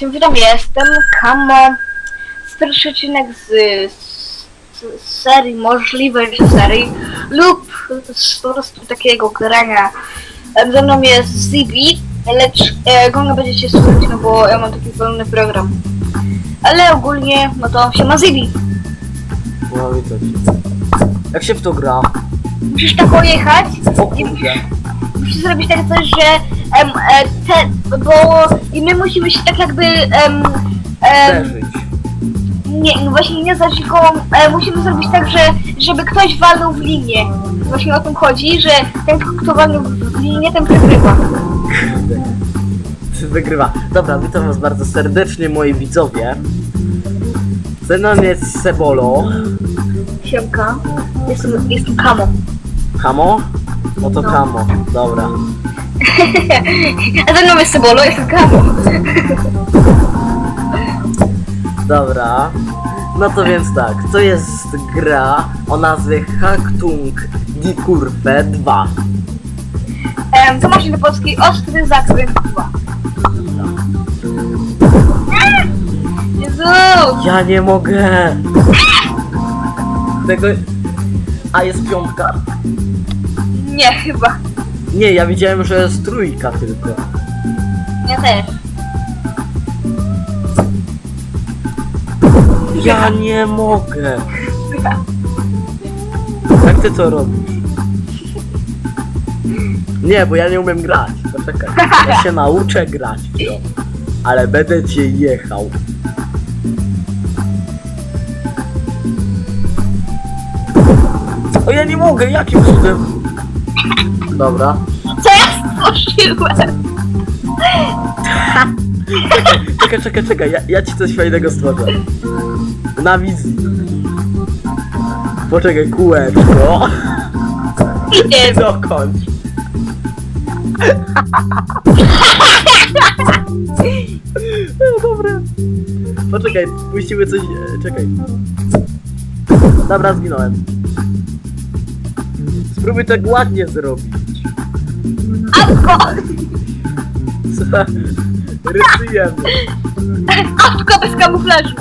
Tym witam, jestem Kamo. Pierwszy odcinek z, z, z serii, możliwej serii lub z po prostu takiego grania. Ze mną jest Zibi, lecz e, go nie będziecie słuchać, no bo ja mam taki pełny program. Ale ogólnie, no to się ma Zibi. No widzę cię. Jak się w to gra? Musisz tak pojechać O kurde. musisz zrobić tak coś, że em, e, te, bo i my musimy się tak jakby em, em, Zderzyć. Nie, no właśnie nie za tylko e, musimy zrobić tak, że żeby ktoś walnął w linię. Właśnie o tym chodzi, że ten, kto walnął w linię, ten przegrywa. Wygrywa. Dobra, witam was bardzo serdecznie moi widzowie. Ze mną jest Sebolo. Siemka. Jestem, jestem Kamo. Kamo? No to. Kamo. Dobra. A ze mną jest Sebolo, jestem Kamo. Dobra. No to więc tak, to jest gra o nazwie Haktung Die Kurve 2. Em, to masz do polskiej ostry zakręt 2. Jezu! Ja nie mogę! Tego... A jest piątka? Nie, chyba. Nie, ja widziałem, że jest trójka tylko. Ja też. Ja nie mogę! Jak ty to robisz? Nie, bo ja nie umiem grać. Poczekaj. Ja się nauczę grać w to. Ale będę cię jechał. O ja nie mogę, jakim cudem? Dobra. Co ja stworzyłem? Czekaj, czekaj, czekaj, ja, ja ci coś fajnego stworzę. Na wizji. Poczekaj, kółeczko. Nie, Dokończ. No dobra. Poczekaj, puścimy coś. e, Czekaj. Dobra, zginąłem. Spróbuj tak ładnie zrobić. Autko! Rysujemy. Autko bez kamuflażu!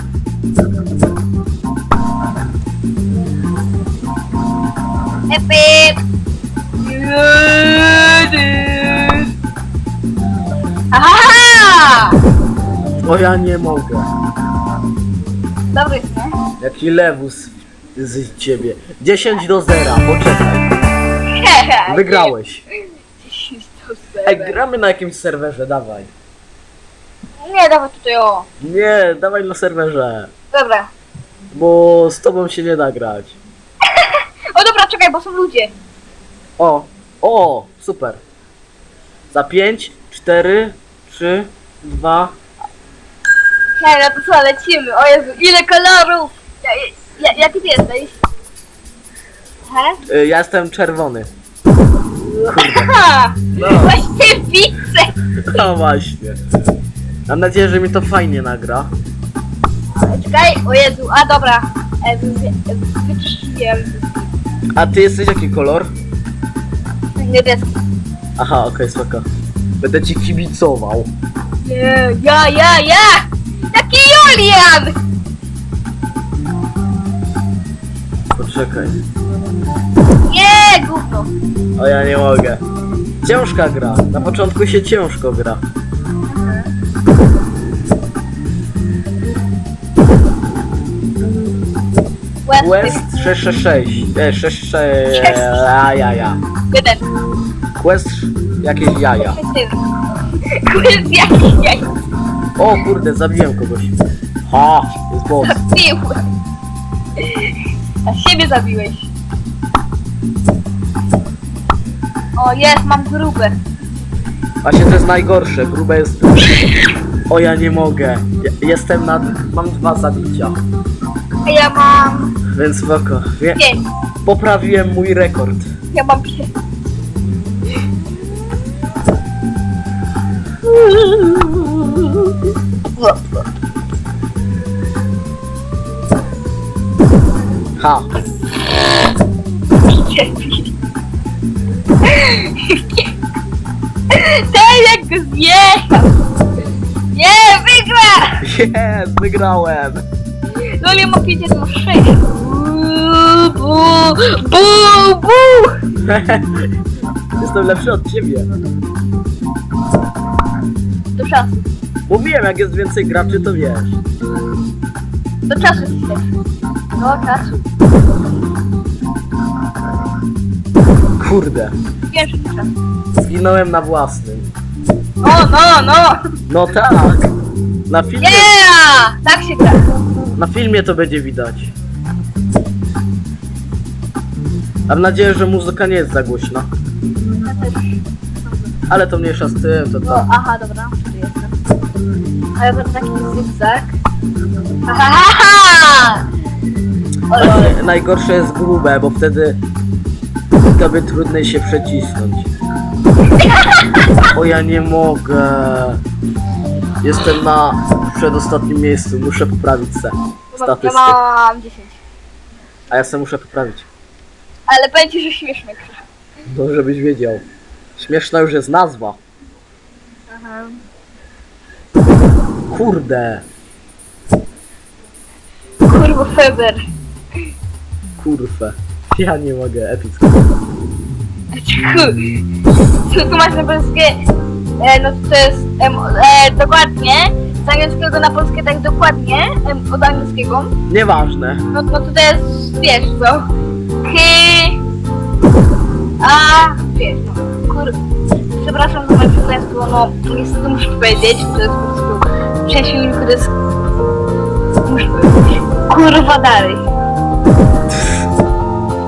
Epip! Aha! O ja nie mogę. Dobry, nie? Jaki lewus z ciebie. 10 do 0, poczekaj. Wygrałeś. Ej, gramy na jakimś serwerze, dawaj. Nie, dawaj tutaj o. Nie, dawaj na serwerze. Dobra. Bo z tobą się nie da grać. O dobra, czekaj, bo są ludzie. O, o, super. Za 5, 4, 3, 2. Nie, no to co, lecimy. O Jezu, ile kolorów! Ja, ja, jaki ty jesteś? He? Y, ja jestem czerwony. Ha! No. Właśnie widzę! No właśnie. Mam nadzieję, że mi to fajnie nagra. Ale Czekaj, o Jezu, a dobra. E, wy- wy- Wyczyściłem. A ty jesteś jaki kolor? Niebieski. Aha, okej, spoko. Będę ci kibicował. Nie, ja, ja, ja! Jaki Julian! Poczekaj. Nie, gówno. O, ja nie mogę. Ciężka gra. Na początku się ciężko gra. Quest 666. E, 66. A, ja, ja. Jeden. Quest jakieś jaja. Quiz jaki jaj. O kurde, zabiłem kogoś. Ha, jest boss. Zabiłem. A siebie zabiłeś. O, jest, mam grube. Właśnie to jest najgorsze, grube jest... O, ja nie mogę. Ja, jestem nad... Mam dwa zabicia. A ja mam Więc spoko. Wie, pięć. poprawiłem mój rekord. Ja mam pięć. Ha. Zjechał! Nie, wygrał! Jest, wygrałem. No ale mam 5, ja mam 6. Bu, bu, bu. Jestem lepszy od ciebie. Do czasu. Mówiłem, jak jest więcej graczy, to wiesz. Do czasu jesteś. Do czasu. Kurde, do czasu. zginąłem na własnym. O, no, no. No tak. Na filmie, Yeah! Tak się gra. na filmie to będzie widać. Mam nadzieję, że muzyka nie jest za głośna. Ale to mniejsza z tym, to No, aha, dobra, tu jestem. A ja będę taki! Oj, oj. Najgorsze jest grube, bo wtedy tobie trudniej się przecisnąć. O ja nie mogę. Jestem na przedostatnim miejscu, muszę poprawić se Ja statystyk. mam 10. A ja se muszę poprawić. Ale będzie, że śmieszne krzyż. No żebyś wiedział. Śmieszna już jest nazwa. Aha. Kurde, Kurwa, Feber. kurwę. Ja nie mogę, epicko. Masz na polskie? E, no to jest em, e, dokładnie. Z angielskiego na polskie tak dokładnie. Em, od angielskiego. Nieważne. No, no to to jest, wiesz co? K... A... Wiesz no. Kur... Przepraszam za moje przekleństwo, no niestety muszę powiedzieć, to jest po prostu część filmiku, to jest... Muszę powiedzieć. Kurwa dalej.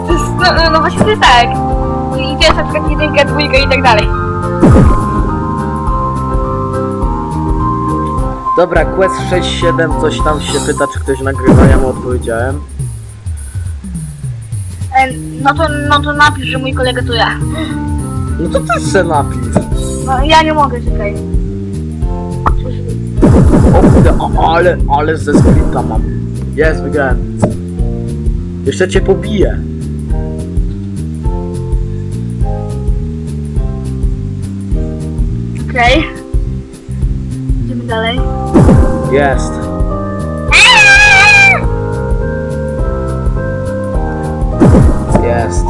To jest, no, no, no właśnie to jest tak. To jest na przykład jedynka, dwójka i tak dalej. Dobra, Quest 67 coś tam się pyta, czy ktoś nagrywa, ja mu odpowiedziałem. E, no to, no to napisz, że mój kolega to ja. No to też se napisz. No ja nie mogę, czekaj. O kurde, ale, ale ze sprinta mam. Jest, wygrałem. Jeszcze cię pobiję. Okej. Idziemy dalej. Jest. Jest.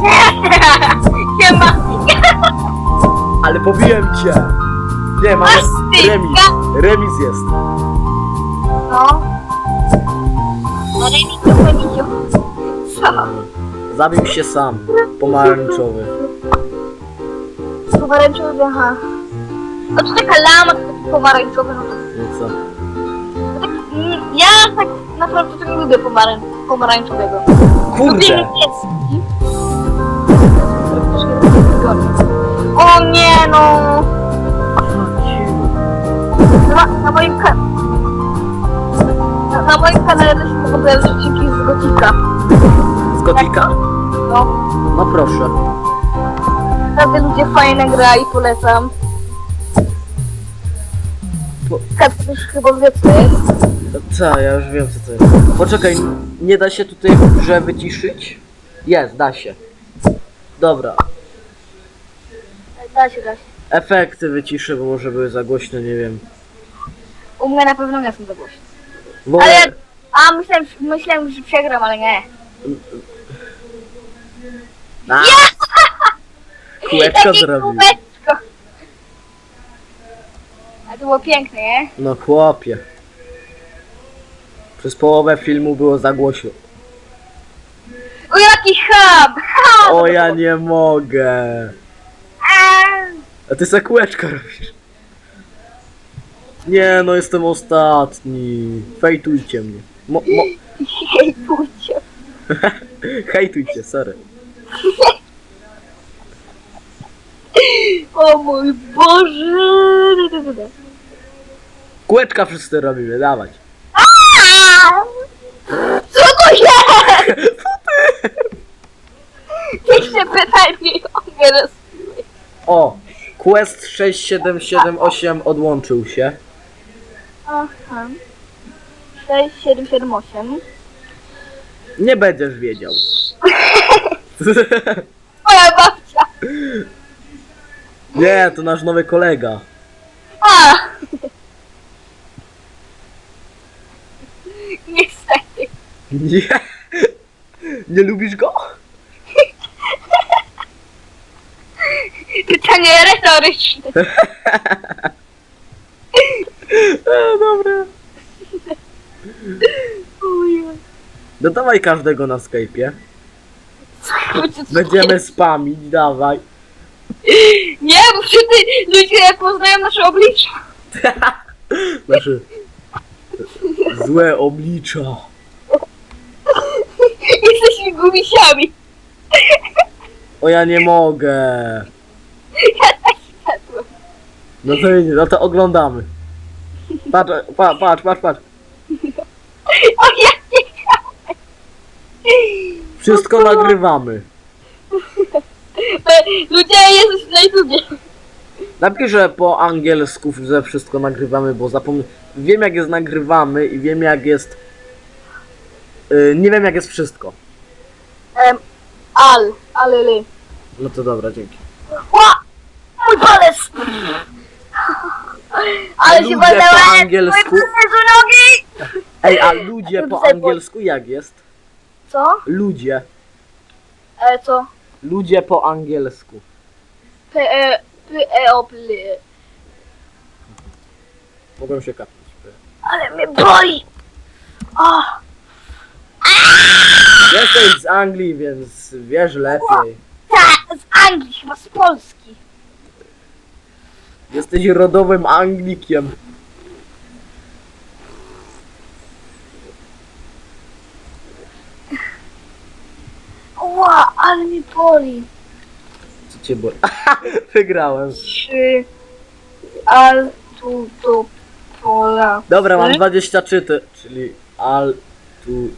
Nie ma. Ale pobiłem cię. Nie, mamy Masz remis. Remis jest. No. No remis to powiedział. Co? Zabił się sam. Pomarańczowy. Pomarańczowy, aha. To taka lama, to taki pomarańczowy, no to... No co? no tak, mm, ja tak naprawdę to nie lubię pomarań pomarańczowego. Lubię Kurde. niebieski. O nie no! Na, na moim ka... Na, na moim kanale też mogą pojawić odcinki z Gotika. Z gotika? No, No proszę. naprawdę ludzie fajne gra i polecam. Po- Kat już chyba wie co jest. Co, ja już wiem co to jest. Poczekaj, nie da się tutaj w grze wyciszyć? Jest, da się. Dobra. Da się, da się. Efekty wyciszę, bo może były za głośne, nie wiem. U mnie na pewno nie są za głośne. Bo... Ale... A myślałem, myślałem, że przegram, ale nie. A! Kółeczko zrobił. Było piękne, nie? No chłopie. Przez połowę filmu było za głośno. O jaki! Hub! O ja nie mogę. A, A ty se kółeczko robisz. Nie no, jestem ostatni. Fejtujcie mnie. Mo, mo, pójdźcie. hejtujcie, sorry. O mój Boże! Kółeczka wszyscy robimy, dawać. Co to jest? Jeszcze pytanie o mnie roz... O, Quest 6778 odłączył się. Aha. 6, 7, 7, 8. Nie będziesz wiedział. Moja babcia! Nie, to nasz nowy kolega. A! Niestety. Nie. Nie lubisz go? Pytanie retoryczne. E, dobra. Ojej. No dawaj każdego na Skype'ie. Będziemy spamić, dawaj. Nie, bo wtedy ludzie poznają nasze oblicza. Znaczy... Złe oblicza. Jesteśmy gumisiami. O ja nie mogę. No to nie, no to oglądamy. Patrz, pa, patrz, patrz, patrz. O ja nie Wszystko nagrywamy. Ludzie, Jezus na YouTubie. Napiszę po angielsku, że wszystko nagrywamy, bo zapomnę. Wiem jak jest nagrywamy i wiem jak jest. Yy, nie wiem jak jest wszystko. Um, al, ale ly. No to dobra, dzięki. Ła! Mój palec! Ale Ludzie się po badałem! angielsku. Mój palec u nogi! Ej, a ludzie po angielsku jak jest? Co? Ludzie. E, co? Ludzie po angielsku. P, e, e, pl. Mogłem się kapnąć. Ale mnie boli! O! Jesteś z Anglii, więc wiesz lepiej. Tak, z Anglii, chyba z Polski. Jesteś rodowym Anglikiem. Ła, ale mnie boli. Cię boli? Wygrałem. Trzy, al, tu, tu, pola. Dobra, mam Trzy. 23, ty, czyli al, tu,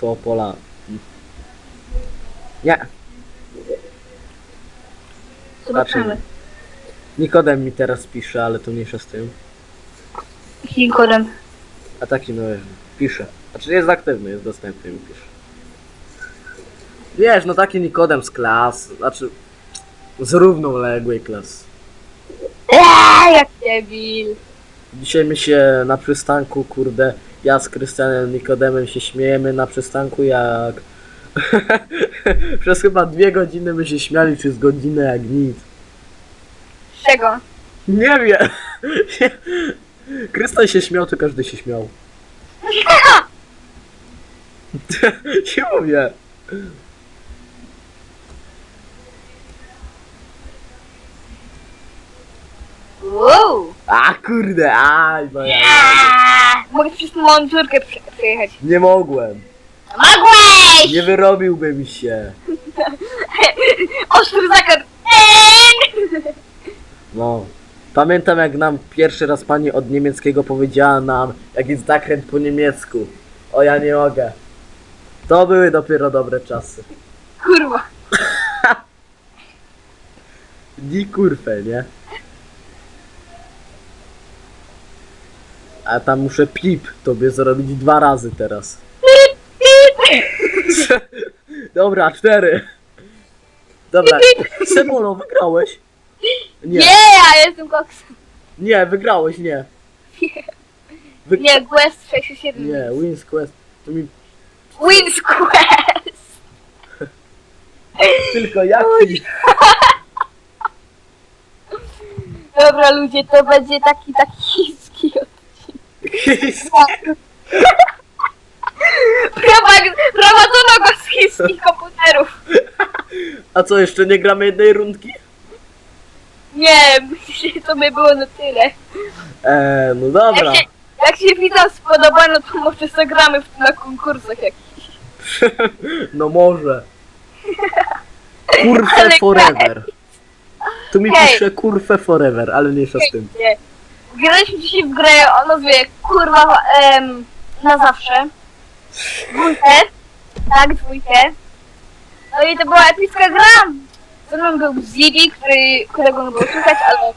to, pola. Nie, Zobaczymy. Nikodem mi teraz pisze, ale to mniejsza z tym. Jakim kodem? A taki no wiesz, pisze. Znaczy jest aktywny, jest dostępny mi pisze. Wiesz, no taki Nikodem z klas, znaczy z równoległej klas. Eee, jak debil. Dzisiaj my się na przystanku, kurde, ja z Krystianem Nikodemem się śmiejemy na przystanku jak... Przez chyba dwie godziny my się śmiali, czy z godzinę jak nic. Z czego? Nie wiem. Krystian się śmiał, to każdy się śmiał. Nie mówię. Wow. A kurde, aj, no ja, Mogę przez prze- przejechać. nie mogłem. Mogłeś! Nie wyrobiłbym się. Ostry zakręt. Eee! No. Pamiętam jak nam pierwszy raz pani od niemieckiego powiedziała nam, jak jest zakręt po niemiecku. O ja nie mogę. To były dopiero dobre czasy. Kurwa. Die kurwę, nie? A tam muszę pip tobie zrobić dwa razy teraz. Dobra, cztery. Dobra, Semolo, wygrałeś. Nie, Nie, ja jestem koksem. nie, wygrałeś, nie. Wy... Nie, Quest 67. Nie, Wins Quest. To mi Wins Quest. tylko jaki. Dobra ludzie, to będzie taki, taki Prawa- Prowadzono go z chińskich komputerów. A co, jeszcze nie gramy jednej rundki? Nie, myślę, że to by było na tyle. Eee, no dobra. Jak się, jak się spodoba, no to może zagramy w, na konkursach jakichś. No może. Kurfę Ale forever. Tu mi Hej. pisze kurfę forever, ale mniejsza z tym. Nie. Graliśmy dzisiaj w grę o nazwie kurwa em, na zawsze. Dwójkę. Tak, dwójkę. No i to była epicka gra. Ze mną był Zibi, który, którego nie było słychać, ale...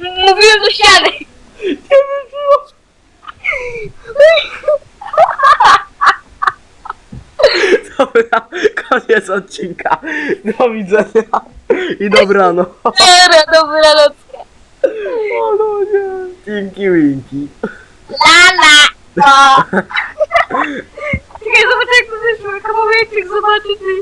Mówiłem do ściany. Dobra, koniec odcinka. Do widzenia i dobrano. Dobra, dobra nocka. O no nie. Tinky Winky. Lala. A. Czekaj, zobacz jak to wyszło, jak momencik zobaczy ty.